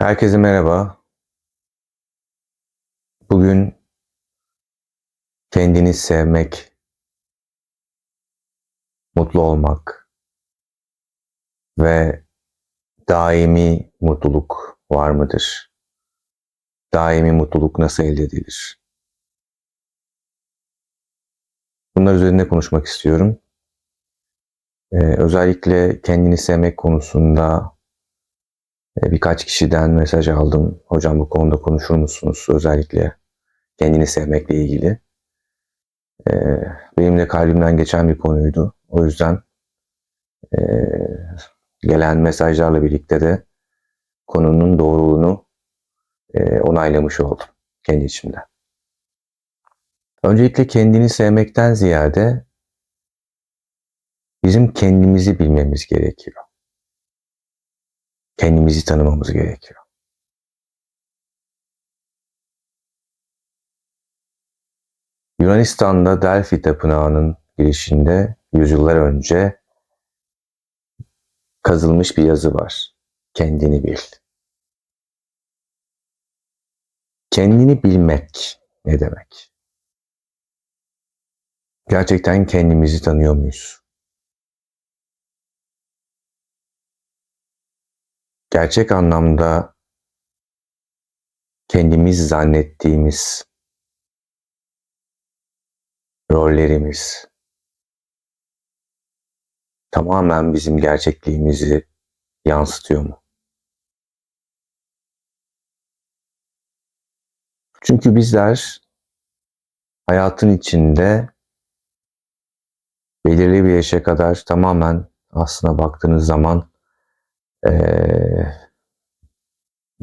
Herkese merhaba. Bugün kendini sevmek, mutlu olmak ve daimi mutluluk var mıdır? Daimi mutluluk nasıl elde edilir? Bunlar üzerinde konuşmak istiyorum. Ee, özellikle kendini sevmek konusunda birkaç kişiden mesaj aldım. Hocam bu konuda konuşur musunuz? Özellikle kendini sevmekle ilgili. E, benim de kalbimden geçen bir konuydu. O yüzden e, gelen mesajlarla birlikte de konunun doğruluğunu e, onaylamış oldum kendi içimde. Öncelikle kendini sevmekten ziyade bizim kendimizi bilmemiz gerekiyor kendimizi tanımamız gerekiyor. Yunanistan'da Delphi Tapınağı'nın girişinde yüzyıllar önce kazılmış bir yazı var. Kendini bil. Kendini bilmek ne demek? Gerçekten kendimizi tanıyor muyuz? Gerçek anlamda kendimiz zannettiğimiz rollerimiz tamamen bizim gerçekliğimizi yansıtıyor mu? Çünkü bizler hayatın içinde belirli bir yaşa kadar tamamen aslına baktığınız zaman e,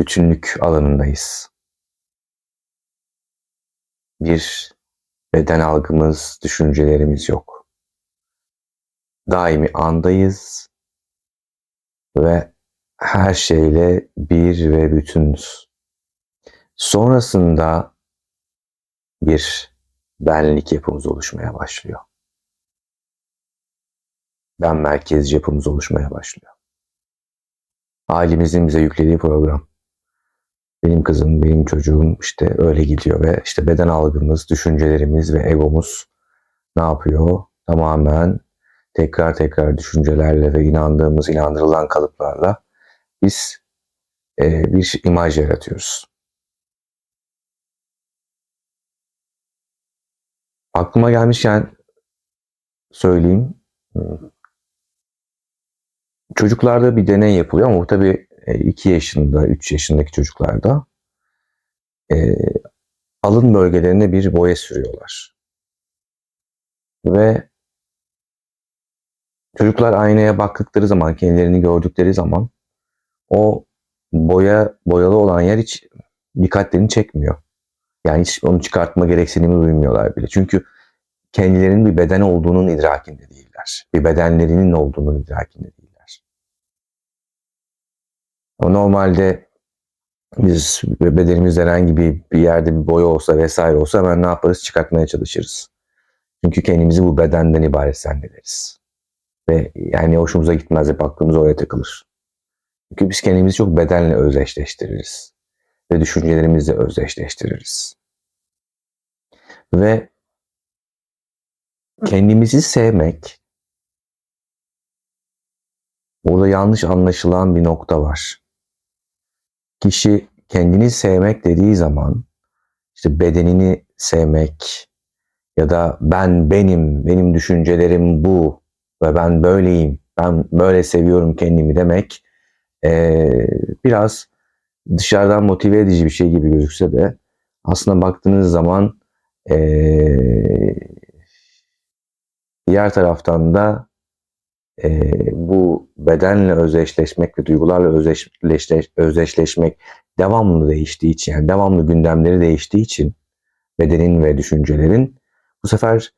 bütünlük alanındayız. Bir beden algımız, düşüncelerimiz yok. Daimi andayız ve her şeyle bir ve bütünüz. Sonrasında bir benlik yapımız oluşmaya başlıyor. Ben merkezci yapımız oluşmaya başlıyor ailemizin bize yüklediği program. Benim kızım, benim çocuğum işte öyle gidiyor ve işte beden algımız, düşüncelerimiz ve egomuz ne yapıyor? Tamamen tekrar tekrar düşüncelerle ve inandığımız, inandırılan kalıplarla biz e, bir imaj yaratıyoruz. Aklıma gelmişken söyleyeyim. Çocuklarda bir deney yapılıyor ama bu tabii 2 e, yaşında, 3 yaşındaki çocuklarda e, alın bölgelerine bir boya sürüyorlar. Ve çocuklar aynaya baktıkları zaman, kendilerini gördükleri zaman o boya boyalı olan yer hiç dikkatlerini çekmiyor. Yani hiç onu çıkartma gereksinimi duymuyorlar bile. Çünkü kendilerinin bir beden olduğunun idrakinde değiller. Bir bedenlerinin olduğunun idrakinde değiller. Normalde biz bedenimizde herhangi bir, bir yerde bir boya olsa vesaire olsa hemen ne yaparız? Çıkartmaya çalışırız. Çünkü kendimizi bu bedenden ibaret zannederiz. Ve yani hoşumuza gitmez hep aklımız oraya takılır. Çünkü biz kendimizi çok bedenle özdeşleştiririz. Ve düşüncelerimizle özdeşleştiririz. Ve kendimizi sevmek burada yanlış anlaşılan bir nokta var kişi kendini sevmek dediği zaman işte bedenini sevmek ya da ben benim, benim düşüncelerim bu ve ben böyleyim, ben böyle seviyorum kendimi demek e, biraz dışarıdan motive edici bir şey gibi gözükse de aslında baktığınız zaman e, diğer taraftan da e, bu bedenle özdeşleşmek ve duygularla özdeşleş, özdeşleşmek devamlı değiştiği için yani devamlı gündemleri değiştiği için bedenin ve düşüncelerin bu sefer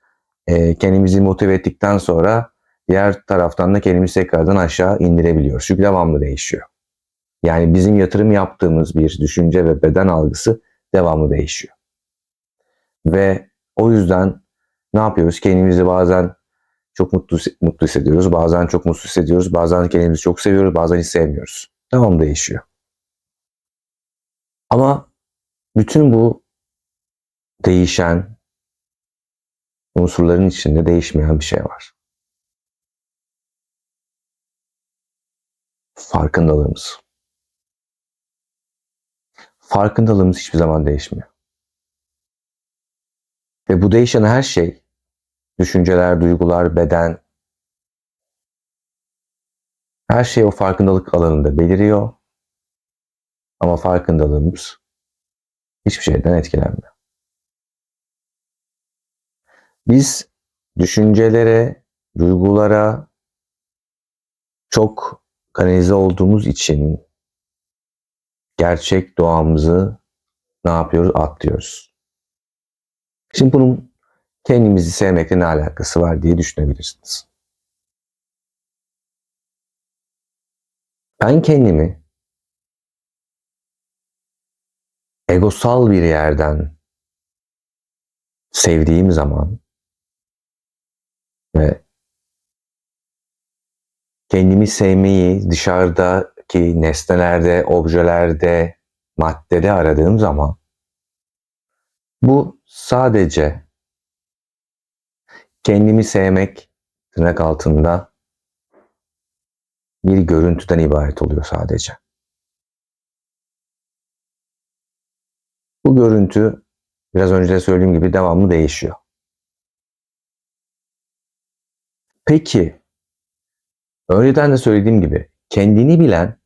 e, kendimizi motive ettikten sonra diğer taraftan da kendimizi tekrardan aşağı indirebiliyoruz. Çünkü devamlı değişiyor. Yani bizim yatırım yaptığımız bir düşünce ve beden algısı devamlı değişiyor. Ve o yüzden ne yapıyoruz? Kendimizi bazen çok mutlu mutlu hissediyoruz. Bazen çok mutsuz hissediyoruz. Bazen kendimizi çok seviyoruz. Bazen hiç sevmiyoruz. Tamam değişiyor. Ama bütün bu değişen unsurların içinde değişmeyen bir şey var. Farkındalığımız. Farkındalığımız hiçbir zaman değişmiyor. Ve bu değişen her şey, düşünceler, duygular, beden, her şey o farkındalık alanında beliriyor. Ama farkındalığımız hiçbir şeyden etkilenmiyor. Biz düşüncelere, duygulara çok kanalize olduğumuz için gerçek doğamızı ne yapıyoruz? Atlıyoruz. Şimdi bunun kendimizi sevmekle ne alakası var diye düşünebilirsiniz. Ben kendimi egosal bir yerden sevdiğim zaman ve kendimi sevmeyi dışarıdaki nesnelerde, objelerde, maddede aradığım zaman bu sadece kendimi sevmek tırnak altında bir görüntüden ibaret oluyor sadece. Bu görüntü biraz önce de söylediğim gibi devamlı değişiyor. Peki, önceden de söylediğim gibi kendini bilen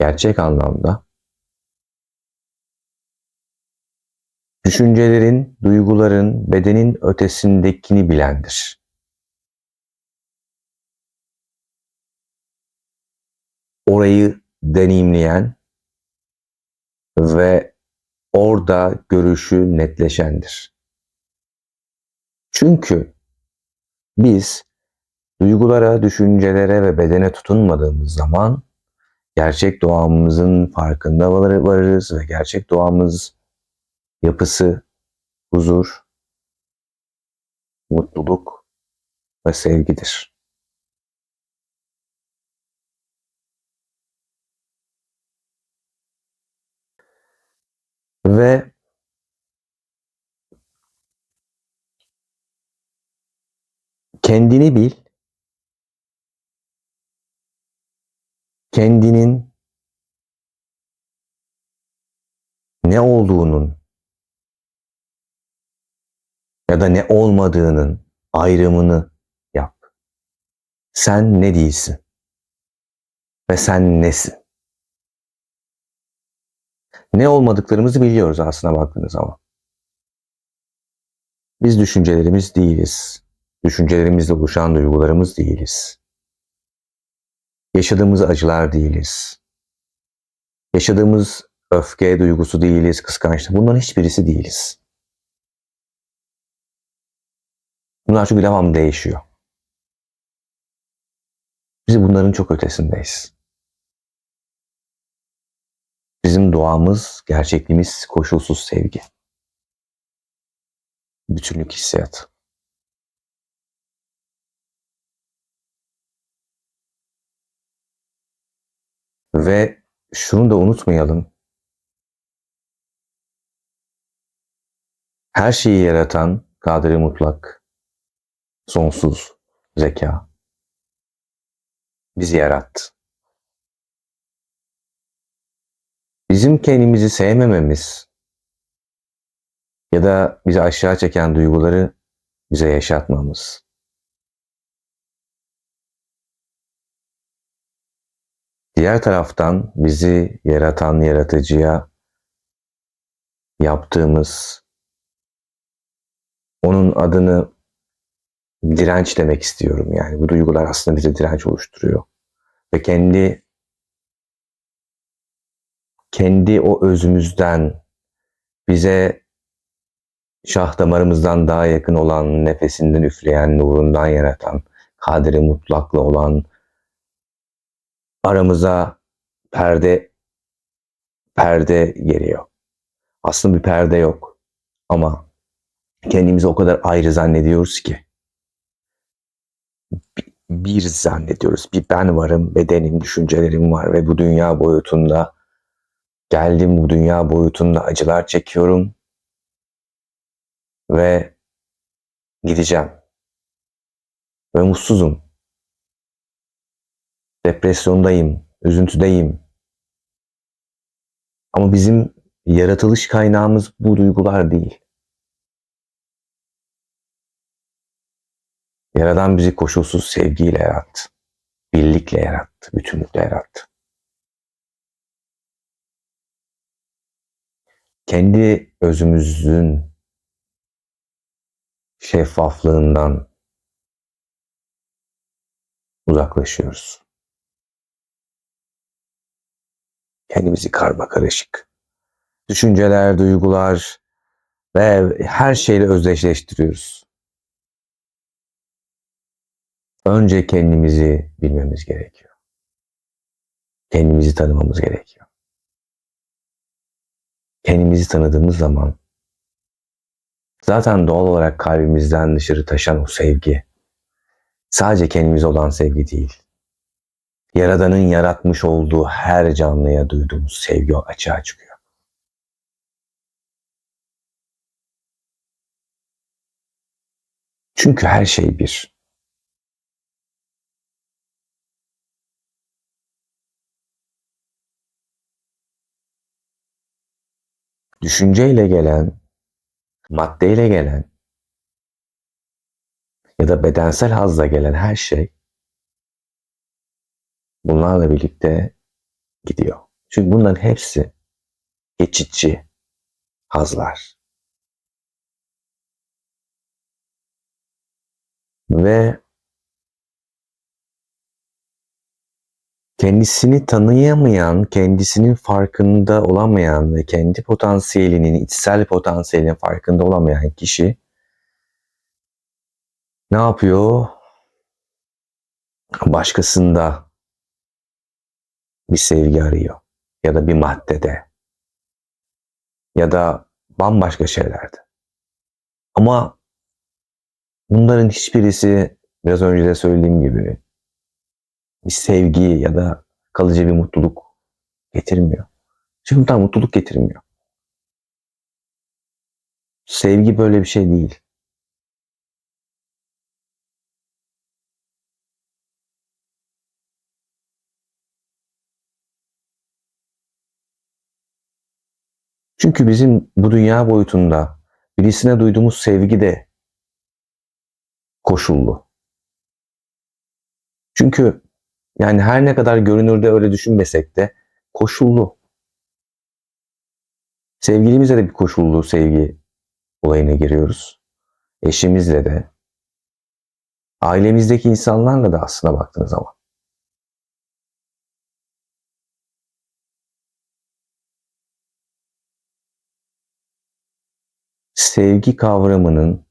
gerçek anlamda düşüncelerin, duyguların, bedenin ötesindekini bilendir. Orayı deneyimleyen ve orada görüşü netleşendir. Çünkü biz duygulara, düşüncelere ve bedene tutunmadığımız zaman gerçek doğamızın farkında varırız ve gerçek doğamız yapısı huzur, mutluluk ve sevgidir. Ve kendini bil, kendinin ne olduğunun ya da ne olmadığının ayrımını yap. Sen ne değilsin ve sen nesin? Ne olmadıklarımızı biliyoruz aslına baktığınız zaman. Biz düşüncelerimiz değiliz. Düşüncelerimizle oluşan duygularımız değiliz. Yaşadığımız acılar değiliz. Yaşadığımız öfke duygusu değiliz, kıskançlık. Bunların hiçbirisi değiliz. Bunlar çünkü devamlı değişiyor. Biz bunların çok ötesindeyiz. Bizim doğamız, gerçekliğimiz koşulsuz sevgi. Bütünlük hissiyatı. Ve şunu da unutmayalım. Her şeyi yaratan Kadir Mutlak, sonsuz zeka bizi yarattı. Bizim kendimizi sevmememiz ya da bizi aşağı çeken duyguları bize yaşatmamız. Diğer taraftan bizi yaratan yaratıcıya yaptığımız onun adını direnç demek istiyorum. Yani bu duygular aslında bize direnç oluşturuyor. Ve kendi kendi o özümüzden bize şah damarımızdan daha yakın olan, nefesinden üfleyen, nurundan yaratan, kaderi mutlakla olan, aramıza perde perde geliyor. Aslında bir perde yok. Ama kendimizi o kadar ayrı zannediyoruz ki. Bir zannediyoruz. Bir ben varım, bedenim, düşüncelerim var ve bu dünya boyutunda Geldim bu dünya boyutunda acılar çekiyorum ve gideceğim. Ve mutsuzum. Depresyondayım, üzüntüdeyim. Ama bizim yaratılış kaynağımız bu duygular değil. Yaradan bizi koşulsuz sevgiyle yarattı. Birlikle yarattı, bütünlükle yarattı. Kendi özümüzün şeffaflığından uzaklaşıyoruz. Kendimizi karma karışık. Düşünceler, duygular ve her şeyle özdeşleştiriyoruz. Önce kendimizi bilmemiz gerekiyor. Kendimizi tanımamız gerekiyor. Kendimizi tanıdığımız zaman zaten doğal olarak kalbimizden dışarı taşan o sevgi sadece kendimize olan sevgi değil. Yaradanın yaratmış olduğu her canlıya duyduğumuz sevgi açığa çıkıyor. Çünkü her şey bir. Düşünceyle gelen, maddeyle gelen ya da bedensel hazla gelen her şey bunlarla birlikte gidiyor. Çünkü bunların hepsi geçici hazlar. Ve kendisini tanıyamayan, kendisinin farkında olamayan ve kendi potansiyelinin, içsel potansiyelinin farkında olamayan kişi ne yapıyor? Başkasında bir sevgi arıyor ya da bir maddede ya da bambaşka şeylerde. Ama bunların hiçbirisi biraz önce de söylediğim gibi bir sevgi ya da kalıcı bir mutluluk getirmiyor. Çünkü bunlar mutluluk getirmiyor. Sevgi böyle bir şey değil. Çünkü bizim bu dünya boyutunda birisine duyduğumuz sevgi de koşullu. Çünkü yani her ne kadar görünürde öyle düşünmesek de koşullu. Sevgilimizle de bir koşullu sevgi olayına giriyoruz. Eşimizle de, ailemizdeki insanlarla da aslına baktığınız zaman. Sevgi kavramının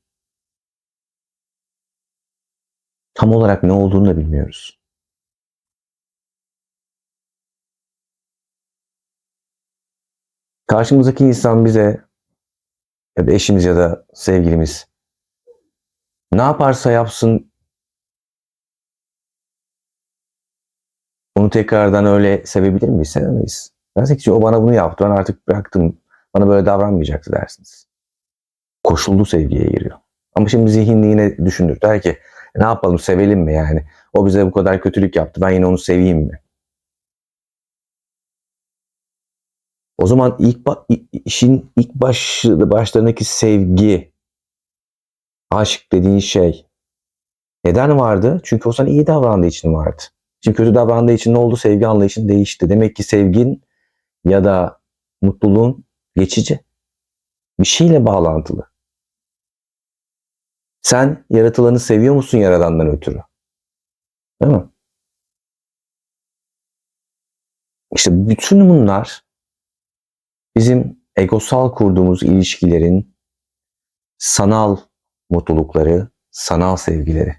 tam olarak ne olduğunu da bilmiyoruz. Karşımızdaki insan bize ya da eşimiz ya da sevgilimiz ne yaparsa yapsın onu tekrardan öyle sevebilir miyiz? Sevemeyiz. Dersek ki o bana bunu yaptı ben artık bıraktım bana böyle davranmayacaktı dersiniz. Koşullu sevgiye giriyor. Ama şimdi zihin yine düşünür. Der ki ne yapalım sevelim mi yani? O bize bu kadar kötülük yaptı ben yine onu seveyim mi? O zaman ilk işin ilk baş, başlarındaki sevgi, aşk dediğin şey neden vardı? Çünkü o sana iyi davrandığı için vardı. Şimdi kötü davrandığı için ne oldu? Sevgi anlayışın değişti. Demek ki sevgin ya da mutluluğun geçici. Bir şeyle bağlantılı. Sen yaratılanı seviyor musun yaradandan ötürü? Değil mi? İşte bütün bunlar bizim egosal kurduğumuz ilişkilerin sanal mutlulukları, sanal sevgileri.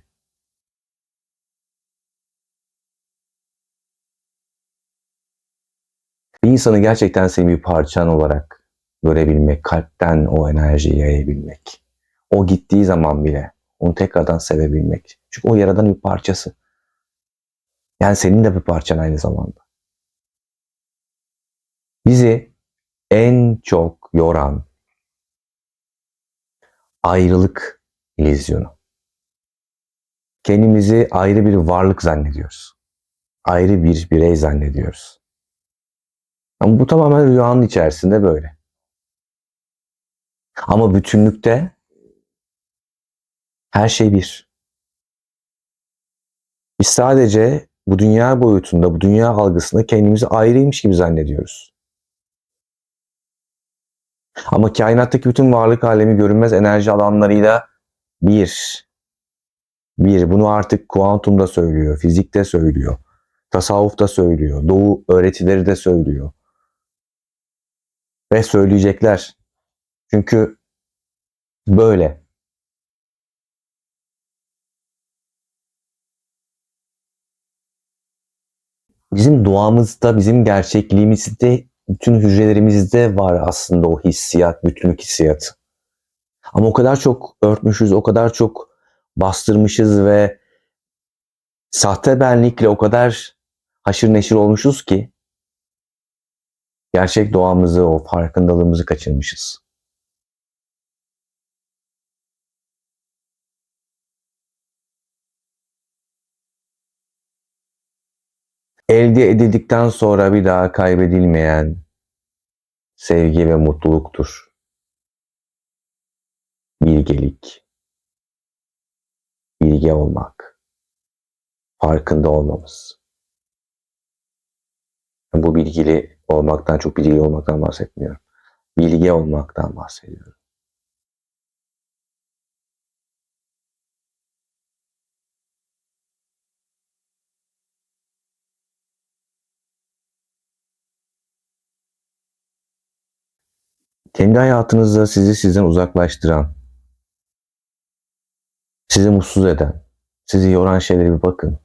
Bir insanı gerçekten senin bir parçan olarak görebilmek, kalpten o enerjiyi yayabilmek. O gittiği zaman bile onu tekrardan sevebilmek. Çünkü o yaradan bir parçası. Yani senin de bir parçan aynı zamanda. Bizi en çok yoran ayrılık illüzyonu. Kendimizi ayrı bir varlık zannediyoruz. Ayrı bir birey zannediyoruz. Ama bu tamamen rüyanın içerisinde böyle. Ama bütünlükte her şey bir. Biz sadece bu dünya boyutunda, bu dünya algısında kendimizi ayrıymış gibi zannediyoruz. Ama kainattaki bütün varlık alemi görünmez enerji alanlarıyla bir. Bir. Bunu artık kuantumda söylüyor, fizikte söylüyor, tasavvufta söylüyor, doğu öğretileri de söylüyor. Ve söyleyecekler. Çünkü böyle. Bizim doğamızda, bizim gerçekliğimizde, bütün hücrelerimizde var aslında o hissiyat, bütünlük hissiyatı. Ama o kadar çok örtmüşüz, o kadar çok bastırmışız ve sahte benlikle o kadar haşır neşir olmuşuz ki gerçek doğamızı, o farkındalığımızı kaçırmışız. Elde edildikten sonra bir daha kaybedilmeyen sevgi ve mutluluktur. Bilgelik, bilge olmak, farkında olmamız. Bu bilgili olmaktan, çok bilgili olmaktan bahsetmiyorum. Bilge olmaktan bahsediyorum. Kendi hayatınızda sizi sizden uzaklaştıran, sizi mutsuz eden, sizi yoran şeylere bir bakın.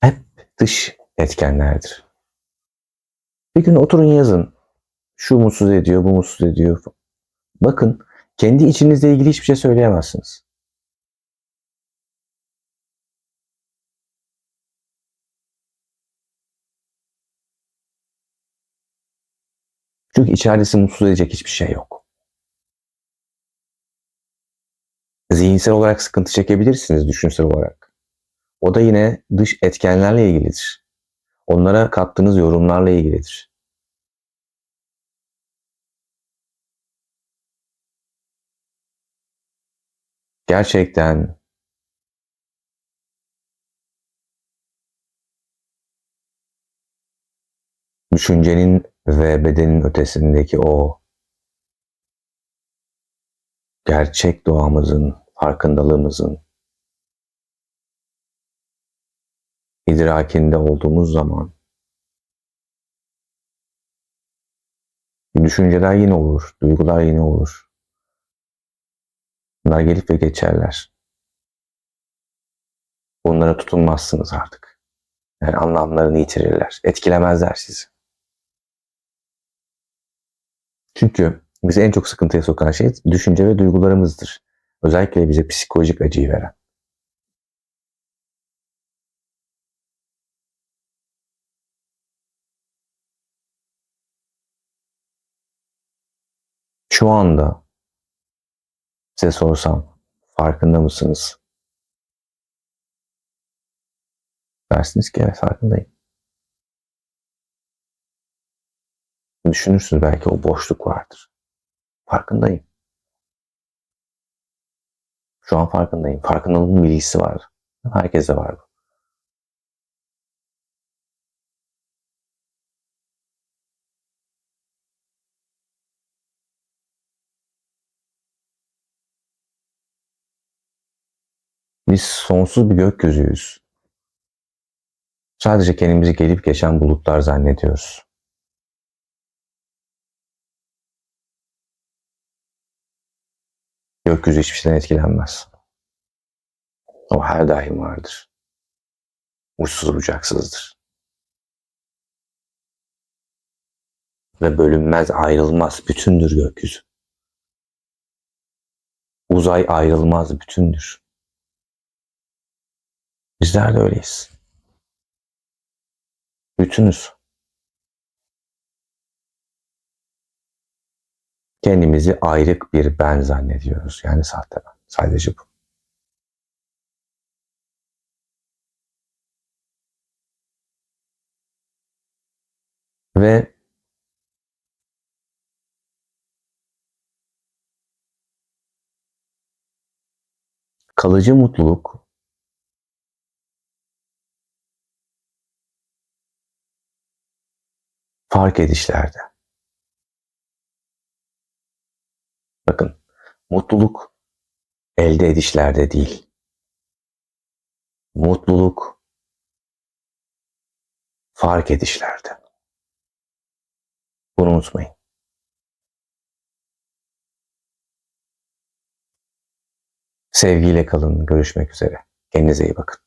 Hep dış etkenlerdir. Bir gün oturun yazın. Şu mutsuz ediyor, bu mutsuz ediyor. Bakın kendi içinizle ilgili hiçbir şey söyleyemezsiniz. Çünkü içeride sizi mutsuz edecek hiçbir şey yok. Zihinsel olarak sıkıntı çekebilirsiniz düşünsel olarak. O da yine dış etkenlerle ilgilidir. Onlara kattığınız yorumlarla ilgilidir. Gerçekten düşüncenin ve bedenin ötesindeki o gerçek doğamızın, farkındalığımızın idrakinde olduğumuz zaman düşünceler yine olur, duygular yine olur. Bunlar gelip ve geçerler. Bunlara tutunmazsınız artık. Yani anlamlarını yitirirler, etkilemezler sizi. Çünkü bizi en çok sıkıntıya sokan şey düşünce ve duygularımızdır. Özellikle bize psikolojik acıyı veren. Şu anda size sorsam farkında mısınız? Dersiniz ki evet farkındayım. Düşünürsünüz belki o boşluk vardır. Farkındayım. Şu an farkındayım. Farkındalığın bilgisi var. Herkese var bu. Biz sonsuz bir gökyüzüyüz. Sadece kendimizi gelip geçen bulutlar zannediyoruz. Gökyüzü hiçbir şeyden etkilenmez. O her daim vardır. Uçsuz bucaksızdır. Ve bölünmez, ayrılmaz, bütündür gökyüzü. Uzay ayrılmaz, bütündür. Bizler de öyleyiz. Bütünüz. Kendimizi ayrık bir ben zannediyoruz. Yani sahte ben. Sadece bu. Ve kalıcı mutluluk fark edişlerde. Bakın, mutluluk elde edişlerde değil. Mutluluk fark edişlerde. Bunu unutmayın. Sevgiyle kalın. Görüşmek üzere. Kendinize iyi bakın.